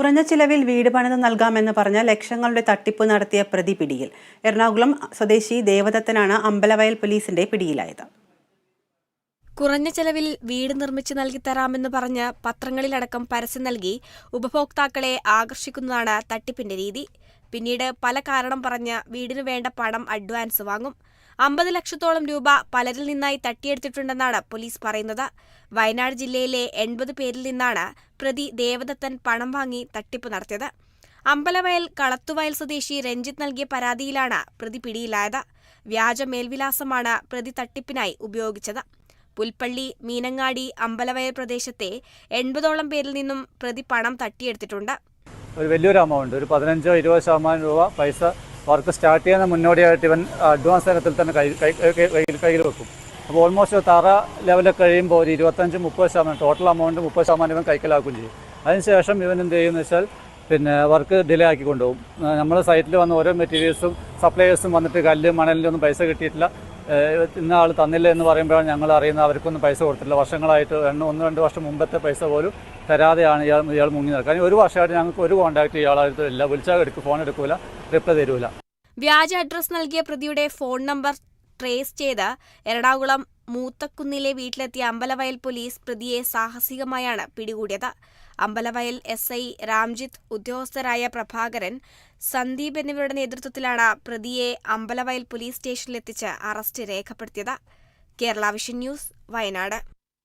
കുറഞ്ഞ ചിലവിൽ വീട് പണിത് നൽകാമെന്ന് പറഞ്ഞ ലക്ഷങ്ങളുടെ തട്ടിപ്പ് നടത്തിയ പ്രതി പിടിയിൽ. എറണാകുളം സ്വദേശി ദേവദത്തനാണ് അമ്പലവയൽ പോലീസിന്റെ പിടിയിലായത്. കുറഞ്ഞ ചെലവിൽ വീട് നിർമ്മിച്ചു നൽകിത്തരാമെന്ന് പറഞ്ഞ് പത്രങ്ങളിലടക്കം പരസ്യം നൽകി ഉപഭോക്താക്കളെ ആകർഷിക്കുന്നതാണ് തട്ടിപ്പിന്റെ രീതി. പിന്നീട് പല കാരണം പറഞ്ഞ് വീടിനു വേണ്ട പണം അഡ്വാൻസ് വാങ്ങും. അമ്പത് ലക്ഷത്തോളം രൂപ പലരിൽ നിന്നായി തട്ടിയെടുത്തിട്ടുണ്ടെന്നാണ് പോലീസ് പറയുന്നത്. വയനാട് ജില്ലയിലെ എൺപത് പേരിൽ നിന്നാണ് പ്രതി ദേവദത്തൻ പണം വാങ്ങി തട്ടിപ്പ് നടത്തിയത്. അമ്പലവയൽ കളത്തുവയൽ സ്വദേശി രഞ്ജിത്ത് നൽകിയ പരാതിയിലാണ് പ്രതി പിടിയിലായത്. വ്യാജ മേൽവിലാസമാണ് പ്രതി തട്ടിപ്പിനായി ഉപയോഗിച്ചത്. പുൽപ്പള്ളി മീനങ്ങാടി അമ്പലവയൽ പ്രദേശത്തെ എൺപതോളം പേരിൽ നിന്നും പ്രതി പണം തട്ടിയെടുത്തിട്ടുണ്ട്. ഒരു വലിയൊരു എമൗണ്ട് ഒരു പതിനഞ്ചോ ഇരുപത് ശതമാനം രൂപ പൈസ വർക്ക് സ്റ്റാർട്ട് ചെയ്യുന്ന മുന്നോടിയായിട്ട് ഇവൻ അഡ്വാൻസ് തരത്തിൽ തന്നെ കയ്യിൽ കയ്യിൽ വെക്കും. അപ്പോൾ ഓൾമോസ്റ്റ് തറ ലെവലൊക്കെ കഴിയുമ്പോൾ ഒരു ഇരുപത്തഞ്ച് മുപ്പത് ശതമാനം ടോട്ടൽ എമൗണ്ട് മുപ്പത് ശതമാനം ഇവൻ കൈക്കലാക്കുകയും ചെയ്യും. അതിനുശേഷം ഇവൻ എന്ത് ചെയ്യുമെന്ന് വെച്ചാൽ പിന്നെ വർക്ക് ഡിലേ ആക്കി കൊണ്ടുപോകും. നമ്മൾ സൈറ്റിൽ വന്ന ഓരോ മെറ്റീരിയൽസും സപ്ലയേഴ്സും വന്നിട്ട് കല്ല് മണലിന്റെ ഒന്നും പൈസ കിട്ടിയിട്ടില്ല. ഇന്ന ആൾ തന്നില്ല എന്ന് പറയുമ്പോഴാണ് ഞങ്ങൾ അറിയുന്നത്. അവർക്കൊന്നും പൈസ കൊടുത്തില്ല വർഷങ്ങളായിട്ട് രണ്ട് ഒന്ന് രണ്ട് വർഷം മുമ്പത്തെ പൈസ പോലും തരാതെയാണ് ഇയാൾ ഇയാൾ മുങ്ങി നടക്കുക കാരണം ഒരു വർഷമായിട്ട് ഞങ്ങൾക്ക് ഒരു കോൺടാക്ട് ഇയാളായിട്ട് ഇല്ല. വിളിച്ചാൽ എടുക്കും ഫോൺ എടുക്കില്ല റിപ്ലൈ തരൂല. വ്യാജ അഡ്രസ് നൽകിയ പ്രതിയുടെ ഫോൺ നമ്പർ ട്രേസ് ചെയ്ത് എറണാകുളം മൂത്തക്കുന്നിലെ വീട്ടിലെത്തിയ അമ്പലവയൽ പോലീസ് പ്രതിയെ സാഹസികമായാണ് പിടികൂടിയത്. അമ്പലവയൽ എസ് ഐ രാംജിത്ത് ഉദ്യോഗസ്ഥരായ പ്രഭാകരൻ സന്ദീപ് എന്നിവരുടെ നേതൃത്വത്തിലാണ് പ്രതിയെ അമ്പലവയൽ പോലീസ് സ്റ്റേഷനിലെത്തിച്ച് അറസ്റ്റ് രേഖപ്പെടുത്തിയത്. Kerala vision news Wayanad.